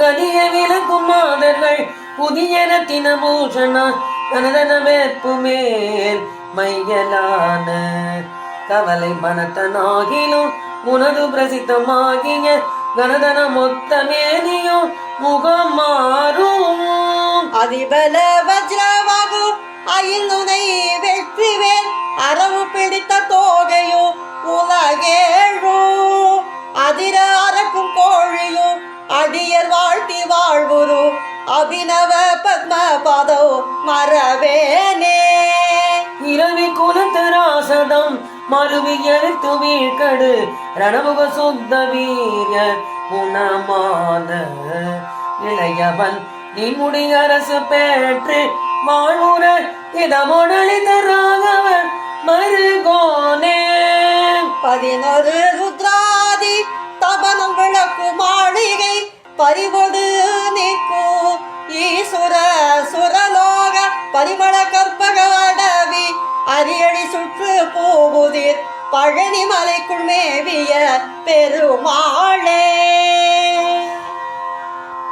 கதிய விளக்கும் மாதர்கள் புதியன ரத்தின பூஷண கனதன வேற்பு மேல் மையலான கவலை மனத்தனாகிலும் உனது பிரசித்தமாகிய கனதன மொத்தமேனியும் முகம் மாறும். அதிபல வஜ்ரவாகு அயிலுனை வெற்றிவேன் அரவு பிடித்த அபினவ பத்ம பதோ மரவேனே. இரவி குலத்து ராசதம் மருவி எழுத்து வீழ்கடு ரணமுக சுத்த வீரிய குணமான இளையவன். நீ முடி அரசு பெற்று வாழ்வுற இதமொழி தராகவன் மருகோனே. பதினொரு ருத்ராதி தபனம் விளக்கு மாளிகை பறிவொடு பரிமள கற்பக அரியடி சுற்று போகுதிர். பழனி மலைக்குள் மேவிய பெருமாளே.